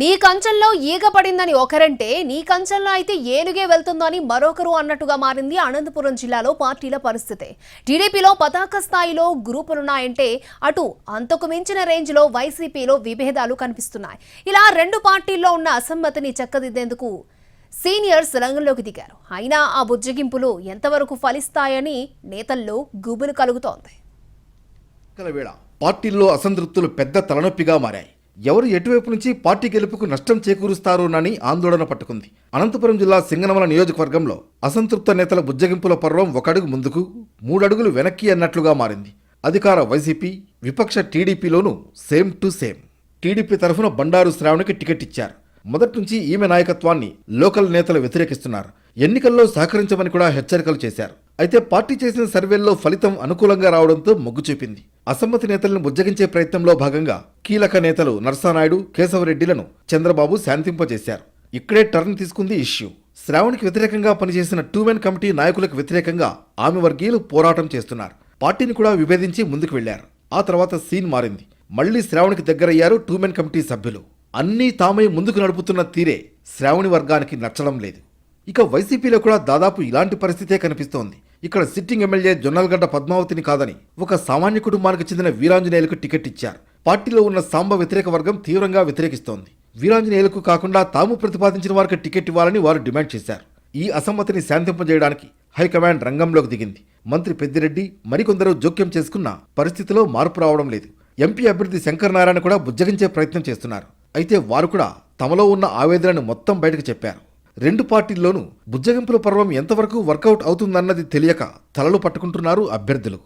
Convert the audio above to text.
నీ కంచంలో ఈగ పడిందని ఒకరంటే నీ కంచంలో అయితే ఏనుగే వెళ్తుందని మరొకరు అన్నట్టుగా మారింది అనంతపురం జిల్లాలో పార్టీల పరిస్థితి. టీడీపీలో పతాక స్థాయిలో గ్రూపులున్నాయంటే అటు అంతకు మించిన రేంజ్లో వైసీపీలో విభేదాలు కనిపిస్తున్నాయి. ఇలా రెండు పార్టీల్లో ఉన్న అసమ్మతిని చక్కదిద్దేందుకు సీనియర్స్ రంగంలోకి దిగారు. అయినా ఆ బుజ్జగింపులు ఎంతవరకు ఫలిస్తాయని నేతల్లో గుబులు కలుగుతోంది. పార్టీల్లో అసంతృప్తులు పెద్ద తలనొప్పిగా మారాయి. ఎవరు ఎటువైపు నుంచి పార్టీ గెలుపుకు నష్టం చేకూరుస్తారోనని ఆందోళన పట్టుకుంది. అనంతపురం జిల్లా సింగనమల నియోజకవర్గంలో అసంతృప్త నేతల బుజ్జగింపుల పర్వం ఒకడుగు ముందుకు మూడడుగులు వెనక్కి అన్నట్లుగా మారింది. అధికార వైసీపీ విపక్ష టీడీపీలోనూ సేమ్ టు సేమ్. టీడీపీ తరఫున బండారు శ్రావణికి టికెట్ ఇచ్చారు. మొదటి నుంచి ఈమె నాయకత్వాన్ని లోకల్ నేతలు వ్యతిరేకిస్తున్నారు. ఎన్నికల్లో సహకరించమని కూడా హెచ్చరికలు చేశారు. అయితే పార్టీ చేసిన సర్వేల్లో ఫలితం అనుకూలంగా రావడంతో మొగ్గు చూపింది. అసమ్మతి నేతలను బుజ్జగించే ప్రయత్నంలో భాగంగా కీలక నేతలు నర్సానాయుడు కేశవరెడ్డిలను చంద్రబాబు శాంతింపజేశారు. ఇక్కడే టర్న్ తీసుకుంది ఇష్యూ. శ్రావణికి వ్యతిరేకంగా పనిచేసిన టూ మెన్ కమిటీ నాయకులకు వ్యతిరేకంగా ఆమె వర్గీయులు పోరాటం చేస్తున్నారు. పార్టీని కూడా విభేదించి ముందుకు వెళ్ళారు. ఆ తర్వాత సీన్ మారింది. మళ్ళీ శ్రావణికి దగ్గరయ్యారు టూ మెన్ కమిటీ సభ్యులు. అన్నీ తామే ముందుకు నడుపుతున్న తీరే శ్రావణి వర్గానికి నచ్చడం లేదు. ఇక వైసీపీలో కూడా దాదాపు ఇలాంటి పరిస్థితే కనిపిస్తోంది. ఇక్కడ సిట్టింగ్ ఎమ్మెల్యే జొన్నలగడ్డ పద్మావతిని కాదని ఒక సామాన్య కుటుంబానికి చెందిన వీరాంజనేయులకు టికెట్ ఇచ్చారు. పార్టీలో ఉన్న సాంబ వ్యతిరేక వర్గం తీవ్రంగా వ్యతిరేకిస్తోంది. వీరాంజనేయులకు కాకుండా తాము ప్రతిపాదించిన వారికి టికెట్ ఇవ్వాలని వారు డిమాండ్ చేశారు. ఈ అసమ్మతిని శాంతింపజేయడానికి హైకమాండ్ రంగంలోకి దిగింది. మంత్రి పెద్దిరెడ్డి మరికొందరు జోక్యం చేసుకున్న పరిస్థితిలో మార్పు రావడం లేదు. ఎంపీ అభ్యర్థి శంకర్ నారాయణ కూడా బుజ్జగించే ప్రయత్నం చేస్తున్నారు. అయితే వారు కూడా తమలో ఉన్న ఆవేదనను మొత్తం బయటకు చెప్పారు. రెండు పార్టీల్లోనూ బుజ్జగింపుల పర్వం ఎంతవరకు వర్కౌట్ అవుతుందన్నది తెలియక తలలు పట్టుకుంటున్నారు అభ్యర్థులు.